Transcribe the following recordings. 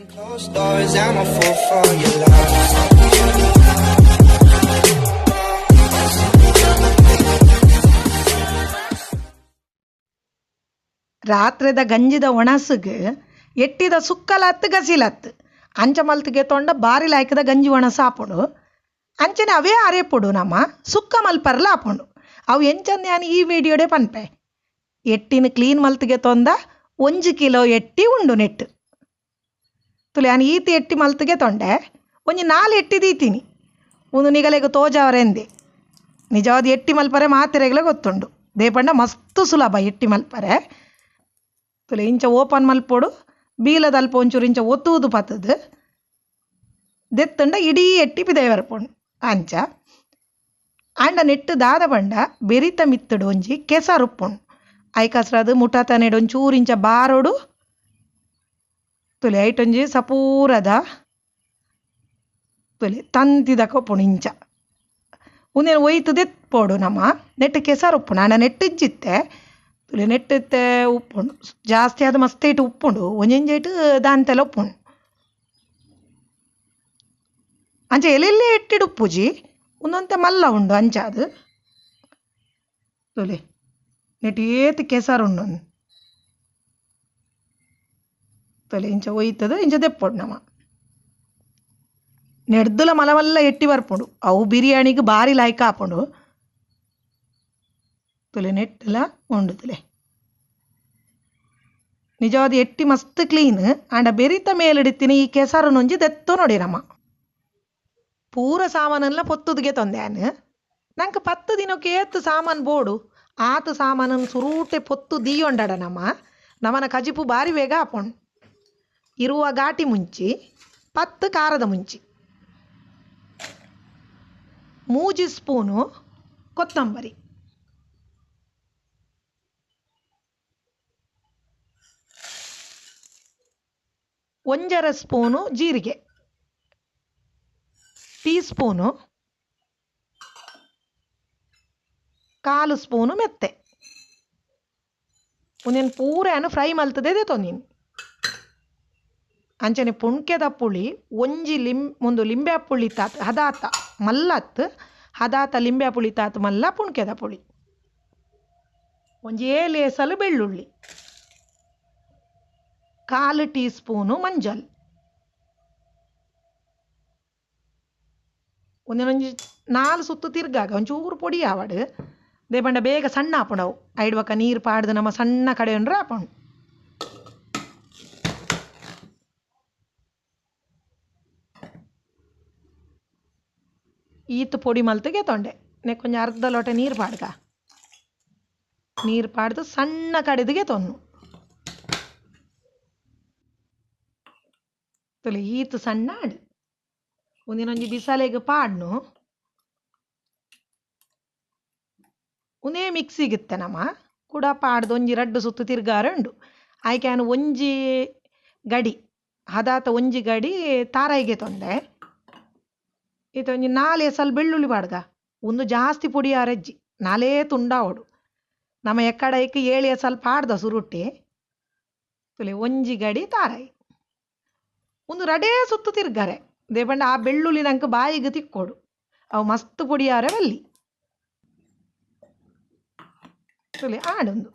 ರಾತ್ರಿದ ಗಂಜಿದ ಒಣಸಗ್ ಎಟ್ಟಿದ ಸುಕ್ಕಲತ್ತು ಗಸಿಲತ್ತು ಅಂಚ ಮಲ್ತಿಗೆ ತೊಂಡ ಬಾರಿ ಲಾಯ್ಕದ ಗಂಜಿ ಒಣಸ ಆಪುಂಡು ಅಂಚನೆ ಅವೇ ಅರೆಪುಡು ನಮ್ಮ ಸುಕ್ಕ ಮಲ್ಪರ್ಲ ಆಪುಂಡು ಅವು ಎಂಚಂದ ಈ ವಿಡಿಯೋಡೆ ಪನ್ಪೆ. ಎಟ್ಟಿನ ಕ್ಲೀನ್ ಮಲ್ತಿಗೆ ತೊಂದ ಒಂಜಿ ಕಿಲೋ ಎಟ್ಟಿ ಉಂಡು ನೆಟ್ಟು. ತುಲೆ ನಾನು ಈತಿ ಎಟ್ಟಿ ಮಲ್ತಿಗೆ ತೊಂಡೆ. ಒಂಜಿ ನಾಲ್ ಎಟ್ಟಿ ದೀತೀನಿ. ಒಂದು ತೋಜ ತೋಜವರೆಂದೆ. ನಿಜವಾದ ಎಟ್ಟಿ ಮಲ್ಪರೆ ಮಾತಿರೆಗ್ಲೆ ಗೊತ್ತುಂಡು. ದೇಪಂಡ ಮಸ್ತ್ ಸುಲಭ ಎಟ್ಟಿ ಮಲ್ಪರೆ. ತುಲೆ, ಇಂಚ ಓಪನ್ ಮಲ್ಪೊಡು ಬೀಲದಲ್ಪ ಒಂಚೂರು ಇಂಚ ಒತ್ತುವುದು ಪತ್ತದು ದೆತ್ತಂಡ ಇಡೀ ಎಟ್ಟಿ ಪಿದೆಯವರ್ಪುಂಡು ಅಂಚ. ಆಂಡ ನೆಟ್ಟು ದಾದ ಬಂಡ ಬೆರಿತ ಮಿತ್ತುಡು ಒಂಜಿ ಕೆಸರುಪ್ಪುಂಡು ಐಕಸ್ರದು ಮುಟಾತನೆಡು ಒಂಚೂರು ಇಂಚ ಬಾರೋಡು ತುಲೆ ಐಟೊಂಜಿ ಸಪೂರದ ತುಲೆ ತಂತಿದ ಕೊಪ್ಪುಂಡು ಇಂಚ ಉಂದೇನು ಒಯ್ತು ದೆತ್ಪೋಡು ನಮ್ಮ. ನೆಟ್ಟು ಕೆಸರು ಉಪ್ಪುಂಡು ಆಂಡ ನೆಟ್ಟು ಇಜ್ಜಿತ್ತೆ. ತುಲೆ ನೆಟ್ಟಿತ್ತೆ ಉಪ್ಪುಂಡು. ಜಾಸ್ತಿ ಆದ ಮಸ್ತ್ ಇಟ್ಟು ಉಪ್ಪುಂಡು. ಒಂಜೊಂಜೇಟು ದಾಂತೆಲ್ಲ ಉಪ್ಪುಂಡು. ಅಂಚ ಎಲ್ಲೆಲ್ಲಿ ಎಟ್ಟಿಡು ಉಪ್ಪುಜಿ. ಒಂದೊಂತೆ ಮಲ್ಲ ಉಂಡು ಅಂಚಾದು ತುಲೆ ನೆಟ್ಟು ಏತು ಕೆಸರು ಉಂಡು. ತೊಲೆ ಇಂಚ ಒಯ್ತದ ಇಂಚ ದೆಪ್ಪೊಡು ನಮ್ಮ ನೆಡ್ದುಲ ಮಲವಲ್ಲ ಎಟ್ಟಿ ಬರ್ಪುಂಡು ಅವು ಬಿರಿಯಾನಿಗೆ ಭಾರಿ ಲಾಯ್ಕ ಆಪುಂಡು ತುಲೆ ನೆಟ್ಟಲ ಉಂಡು ತುಲೆ ನಿಜವಾದ ಎಟ್ಟಿ ಮಸ್ತ್ ಕ್ಲೀನ್ ಆಂಡ ಬೆರಿತ ಮೇಲಿಡಿತೀನಿ ಈ ಕೆಸರು ನೊಂಜಿ ದೆತ್ತು ನೋಡಿ ನಮ್ಮ ಪೂರ ಸಾಮಾನೆಲ್ಲ ಪೊತ್ತುದಿಗೆ ತೊಂದೆ ನಂಗೆ ಪತ್ತು ದಿನಕ್ಕೆ ಏತ್ತು ಸಾಮಾನು ಬೋಡು ಆತು ಸಾಮಾನನ್ನು ಸುರೂಟೆ ಪೊತ್ತು ದೀಯೊಂಡಡ ನಮ್ಮ ನಮನ ಕಜಿಪು ಬಾರಿ ಬೇಗ ಆಪುಂಡು ಇರುವ ಘಾಟಿ ಮುಂಚಿ, ಪತ್ತು ಖಾರದ ಮುಂಚಿ. ಮೂಜಿ ಸ್ಪೂನು ಕೊತ್ತಂಬರಿ. ಒಂಜರ ಸ್ಪೂನು ಜೀರಿಗೆ. ಟೀ ಸ್ಪೂನು ಕಾಲು ಸ್ಪೂನು ಮೆತ್ತೆ. ಒಂದೇನು ಪೂರೆನು ಫ್ರೈ ಮಲ್ತದೆ ತೊಂದಿನಿ ಅಂಚನೆ ಪುಣ್ಕೆದ ಪುಳಿ, ಒಂಜಿ ಲಿಂ ಒಂದು ಲಿಂಬೆ ಪುಳಿ ತಾತ್, ಹದಾತ ಮಲ್ಲತ್, ಹದಾತ ಲಿಂಬೆ ಪುಳಿ ತಾತ್ ಮಲ್ಲ ಪುಣ್ಕೆದ ಪುಳಿ. ಒಂಜಿ ಏಲೇಸಲು ಬೆಳ್ಳುಳ್ಳಿ. ಕಾಲು ಟೀ ಸ್ಪೂನು ಮಂಜಲ್ ಒಂದಿನೊಂಜಿ ನಾಲ್ ಸುತ್ತು ತಿರ್ಗಾಗ ಒಂಚೂರು ಪೊಡಿ ಆವಡು. ದೇಪಂಡ ಬೇಗ ಸಣ್ಣ ಆಪುಂಡವು ಐಡ್ವಕ ನೀರು ಪಾಡ್ದು ನಮ್ಮ ಸಣ್ಣ ಕಡೆ ಉಂಡ್ರೆ ಈತು ಪೊಡಿ ಮಲ್ತಿಗೆ ತೊಂಡೆ. ನೆ ಕೊಂಚ ಅರ್ಧ ಲೋಟ ನೀರು ಪಾಡ್ಗ. ನೀರು ಪಾಡ್ದು ಸಣ್ಣ ಕಡೆದಿಗೆ ತೊನ್ನು. ತುಲೆ ಈತ್ ಸಣ್ಣ ಆಡು ಒಂದಿನೊಂಜಿ ಬಿಸಾಲೆಗೆ ಪಾಡ್ನು. ಉನೇ ಮಿಕ್ಸಿಗಿತ್ತೆ ನಮ್ಮ ಕೂಡ ಪಾಡ್ದು ಒಂಜಿ ರಡ್ಡು ಸುತ್ತು ತಿರ್ಗಾರ ಉಂಡು ಆಯ್ಕೆ ಒಂಜಿ ಗಡಿ. ಹದಾತ ಒಂಜಿ ಗಡಿ ತಾರಾಯಿಗೆ ತೊಂದೆ ಇದೊಂಜಿ ನಾಲೆ ಸ್ವಲ್ಪ ಬೆಳ್ಳುಳ್ಳಿ ಪಾಡ್ಗ ಒಂದು ಜಾಸ್ತಿ ಪುಡಿ ಆರೆಜ್ಜಿ ನಾಲೇ ತುಂಡಾವಡು ನಮ್ಮ ಇಕ್ಕ ಏಳು ಸ್ವಲ್ಪ ಪಾಡ್ದ ಸುರುಟ್ಟಿ. ತುಲೆ ಒಂಜಿ ಗಡಿ ತಾರಾಯಿ ಒಂದು ರಡೇ ಸುತ್ತು ತಿರ್ಗಾರೆ. ದೇಪಂಡ ಆ ಬೆಳ್ಳುಳ್ಳಿ ನಂಗೆ ಬಾಯಿಗೆ ತಿಕ್ಕೋಡು. ಅವು ಮಸ್ತ್ ಪುಡಿಯಾರೆ ಬಲ್ಲಿ ತುಲೆ ಆಡೊಂದು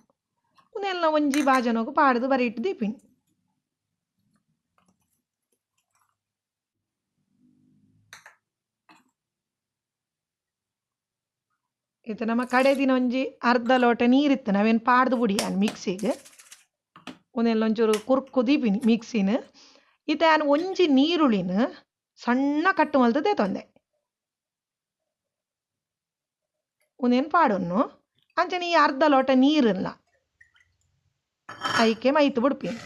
ಉನೆಲ್ಲ ಒಂಜಿ ಬಾಜನೋಗು ಪಾಡ್ದು ಬರೀ ಇಟ್ಟು ಇದು ನಮ್ಮ ಕಡೆ ದಿನ ಒಂಜಿ ಅರ್ಧ ಲೋಟ ನೀರಿತ್ತು ನಾವೇನು ಪಾಡ್ದು ಬುಡಿ ಅನ್ ಮಿಕ್ಸಿಗೆ ಒಂದೆಲ್ಲ ಒಂಚೂರು ಕುರ್ಕು ದೀಪಿನಿ ಮಿಕ್ಸಿನ ಇತ ನಾನು ಒಂಜಿ ನೀರುಳಿನ ಸಣ್ಣ ಕಟ್ಟು ಮಲ್ತದೆ ತೊಂದೆ ಒಂದೇನು ಪಾಡೊನ್ನು ಅಂಚನೆ ಈ ಅರ್ಧ ಲೋಟ ನೀರಲ್ಲ ಐಕೆ ಮೈತು ಬಿಡ್ಪಿನಿ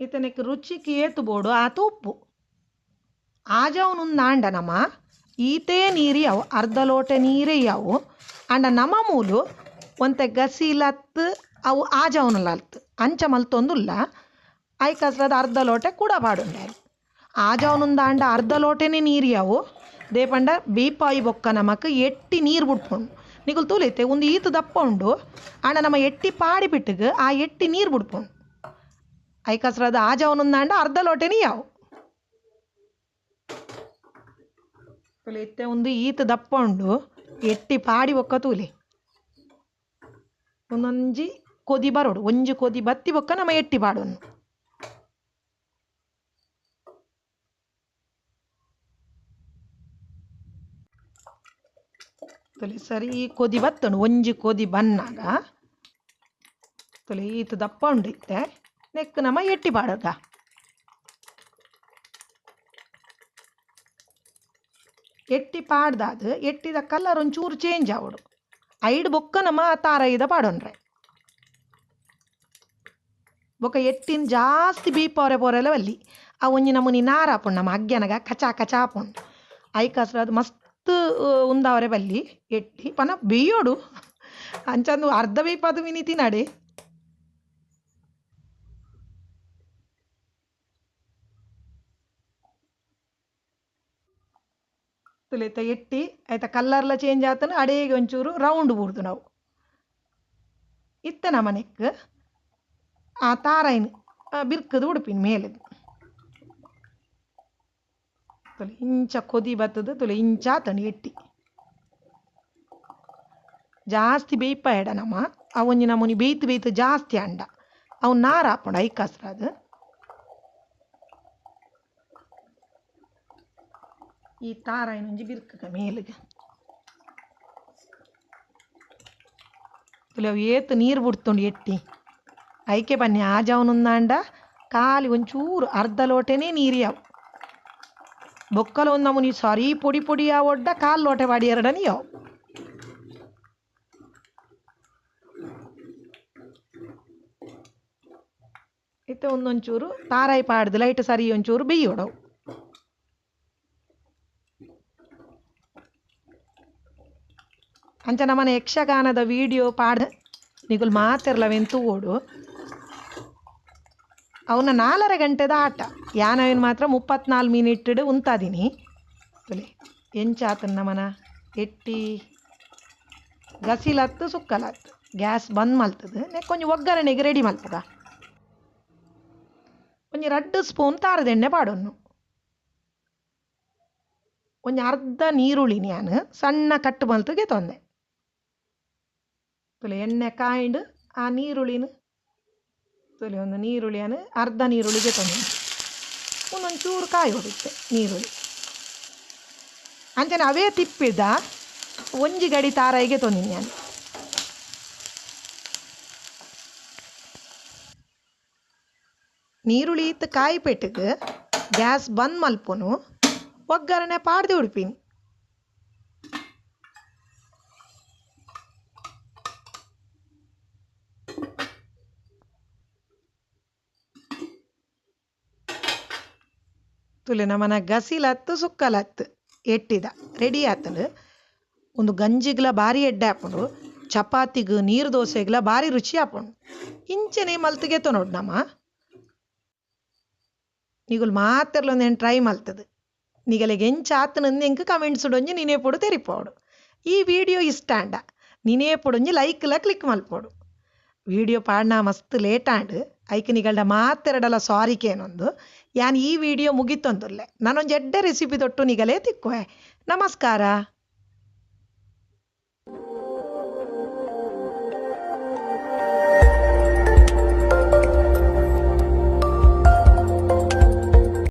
ఇతనికి రుచికి ఏతుబోడు ఆత ఉప్పు ఆజవునుందాండ నమ ಈತೇ ನೀರಿ ಅವು ಅರ್ಧ ಲೋಟ ನೀರೇ ಅವು ಅಂಡ ನಮಮೂಲು ಒಂತೆ ಗಸಿಲತ್ತು ಅವು ಆಜವನಲತ್ತು ಅಂಚ ಮಲ್ತೊಂದುಲ್ಲ ಐಕಸ್ರದ ಅರ್ಧ ಲೋಟೆ ಕೂಡ ಪಾಡುಂಡಾರು ಆಜವನುಂದಾಂಡ ಅರ್ಧ ಲೋಟೆನೇ ನೀರಿ ಅವು ದೇಪಂಡ ಬೀಪಾಯಿ ಬೊಕ್ಕ ನಮಕ್ ಎಟ್ಟಿ ನೀರು ಬಿಟ್ಪುಂಡು ನಿಗುಲ್ ತೂಲೈತೆ ಒಂದು ಈತ ದಪ್ಪ ಉಂಡು ಆಂಡ ನಮ್ಮ ಎಟ್ಟಿ ಪಾಡಿ ಬಿಟ್ಟಿಗೆ ಆ ಎಟ್ಟಿ ನೀರು ಬಿಡ್ಪುಂಡು ಐಕಸ್ರದ ಆಜವನುಂದಾಂಡ ಅರ್ಧ ಲೋಟೆನಿ ಯಾವು ತುಲಿತ್ತೆ ಒಂದು ಈತ ದಪ್ಪ ಉಂಡು ಎಟ್ಟಿ ಪಾಡಿ ಒಕ್ಕ ತೂಲೆ. ಒಂದೊಂಜಿ ಕೊದಿ ಬರೋಡು, ಒಂಜಿ ಕೊದಿ ಬತ್ತಿ ಒಕ್ಕ ನಮ್ಮ ಎಟ್ಟಿ ಪಾಡೋನು ತೊಲೆ ಸರಿ ಕೊದಿ ಬತ್ತನು ಒಂಜಿ ಕೊದಿ ಬನ್ನಾಗ ತೊಲೆ ಈತ ದಪ್ಪ ಉಂಡು ನೆಕ್ ನಮ್ಮ ಎಟ್ಟಿ ಪಾಡೋದ ಎಟ್ಟಿ ಪಾಡ್ದಾದ, ಎಟ್ಟಿದ ಕಲರ್ ಒಂಚೂರು ಚೇಂಜ್ ಆವಡು ಐಡ್ ನಮ್ಮ ತಾರ ಇದ ಪಾಡೋನ್ರೆ ಬೊಕ್ಕ ಎಟ್ಟಿನ ಜಾಸ್ತಿ ಬೀಪವರೆ ಪೋರೆಲ್ಲ ಬಲ್ಲಿ ಆ ಒಂಜಿ ನಮೂನಿ ನಾರ ಆಪುಂಡು, ನಮ್ಮ ಅಗ್ಗ್ಯನಗ ಕಚಾ ಕಚಾ ಆಪುಂಡು. ಐಕಸ್ರ ಅದು ಮಸ್ತ್ ಉಂದಾವರೆ ಬಲ್ಲಿ ಎಟ್ಟಿ, ಪನ ಬೇಯೋಡು. ಅಂಚಂದು ಅರ್ಧ ಬೀಪದು ಮಿನಿ ತಿನ್ನಡೆ. ತುಲಿತ ಎಟ್ಟಿ ಆಯ್ತಾ ಕಲ್ಲರ್ಲ ಚೇಂಜ್ ಆತನ ಅಡೇಗೆ ಒಂಚೂರು ರೌಂಡ್ ಬೂರ್ದು ನಾವು. ಇತ್ತ ನಮನೆಕ್ ಆ ತಾರಾಯಿನ ಬಿರ್ಕದು ಉಡುಪಿನ ಮೇಲದು. ತುಲೆ ಇಂಚ ಕೊದಿ ಬತ್ತದು, ತುಲೆ ಇಂಚ ಆತನ ಎಟ್ಟಿ ಜಾಸ್ತಿ ಬೇಯ್ಪ ಎಡ ನಮ್ಮ ಅವೊಂಜಿ ನಮೂನಿ ಬೇಯ್ತು ಬೇಯ್ತು ಜಾಸ್ತಿ ಅಂಡ. ಅವು ನಾರ ಹಾಪುಂಡು ಐಕಾಸ್ರ ಅದು ಈ ತಾರಾಯಿನ ಒಂಜಿ ಬಿರ್ಕದ ಮೇಲಿಗೆ ತುಲೆ ಅವು ಏತು ನೀರು ಬಿಡ್ತುಂಡು ಎಟ್ಟಿ ಐಕೆ ಬನ್ನಿ ಆಜವನುಂದಾಂಡ ಖಾಲಿ ಒಂಚೂರು ಅರ್ಧ ಲೋಟೆನೇ ನೀರಿಯಾವು ಬೊಕ್ಕಲ ಒಂದು ನಮೂನಿ ಸಾರಿ ಪೊಡಿ ಪೊಡಿ ಒಡ್ಡ ಕಾಲು ಲೋಟೆ ಬಾಡಿ ಎರಡನೇ ಯಾವು ಇತ್ತೆ ಒಂದೊಂಚೂರು ತಾರಾಯಿ ಪಾಡ್ದು ಲೈಟ್ ಸರಿ ಒಂಚೂರು ಬೇಯೋಡವು ಅಂಚ ನಮ್ಮನೆ ಯಕ್ಷಗಾನದ ವಿಡಿಯೋ ಪಾಡ ನಿಗುಲ್ ಮಾತಿರ್ಲವೆಂತು ಓಡು. ಅವನ ನಾಲ್ಕರ ಗಂಟೆದ ಆಟ. ಯಾನವೇನು ಮಾತ್ರ ಮುಪ್ಪತ್ನಾಲ್ಕು ಮಿನಿಟ್ ಉಂತಾದೀನಿ. ತುಲೆ ಎಂಚಾತನ ನಮನ? ಎಟ್ಟಿ? ಗಸಿಲತ್ತು ಸುಕ್ಕಲತ್ತು ಗ್ಯಾಸ್ ಬಂದ್ ಮಲ್ತದ. ನೆ ಕೊಂಚ ಒಗ್ಗರಣೆಗೆ ರೆಡಿ ಮಲ್ತದ. ಕೊಂಚ ರಡ್ಡು ಸ್ಪೂನ್ ತಾರದೆಣ್ಣೆ ಪಾಡೊನ್ನು ಒಂಜಿ ಅರ್ಧ ನೀರುಳ್ಳಿ ನಾನು ಸಣ್ಣ ಕಟ್ಟು ಮಲ್ತಗೆ ತೊಂದೆ. ತುಲೆ ಎಣ್ಣೆ ಕಾಯಿಂಡು ಆ ನೀರುಳಿನ ತೊಲೆ ಒಂದು ನೀರುಳ್ಳಿಯನ್ನು ಅರ್ಧ ನೀರುಳಿಗೆ ತಂದು ಒಂದೊಂದು ಚೂರು ಕಾಯಿ ಹೋಗುತ್ತೆ ನೀರುಳ್ಳಿ ಅಂಚನೆ ಅವೇ ತಿಪ್ಪಿದ ಒಂಜಿ ಗಡಿ ತಾರಾಯಿಗೆ ತಂದಿನಿ ನಾನು ನೀರುಳ್ಳಿ ಇತ್ತು ಕಾಯಿ ಪೆಟ್ಟಿಗೆ ಗ್ಯಾಸ್ ಬಂದ್ ಮಲ್ಪುನು ಒಗ್ಗರಣೆ ಪಾಡ್ದೆ ಉಡ್ಪಿನಿ ತುಲೆ ನಮನ ಗಸಿಲತ್ತು ಸುಕ್ಕಲತ್ತು. ಎಟ್ಟಿದ. ರೆಡಿ ಆತನು ಒಂದು ಗಂಜಿಗ್ಲ ಭಾರಿ ಎಡ್ಡೆ ಹಾಕೊಂಡು, ಚಪಾತಿಗೆ ನೀರು ದೋಸೆಗ್ಲ ಭಾರಿ ರುಚಿ ಹಾಕೊಂಡು. ಇಂಚನೆ ಮಲ್ತಿಗೆ ನೋಡಿ ನಮ್ಮ. ನಿಗುಲ್ ಮಾತಿರ್ಲೊಂದು ಏನು ಟ್ರೈ ಮಲ್ತದು. ನಿಗಲಿಗೆ ಎಂಚ ಆತನಂದು ಎಂಕ್ ಕಮೆಂಟ್ಸ್ ಉಡೊಂಜಿ ನೀನೇ ಪೊಡು ತೆರಿಪೋಡು. ಈ ವಿಡಿಯೋ ಇಷ್ಟ ಅಂಡ ನೀನೇ ಪೊಡೊಂಜಿ ಲೈಕ್ಲ ಕ್ಲಿಕ್ ಮಲ್ಪೋಡು. ವಿಡಿಯೋ ಪಾಡ್ನ ಮಸ್ತ್ ಲೇಟ್ ನಿಗಲ್ಡ ಮಾತೆರಡಲ ಸಾರಿಕೇನೊಂದು ಯಾನ್ ಈ ವಿಡಿಯೋ ಮುಗಿತೊಂದುಲ್ಲೆ. ನಾನೊಂದು ಎಡ್ಡೆ ರೆಸಿಪಿ ದೊಟ್ಟು ನಿಗಲೇ ತಿಕ್ಕುವೆ ನಮಸ್ಕಾರ.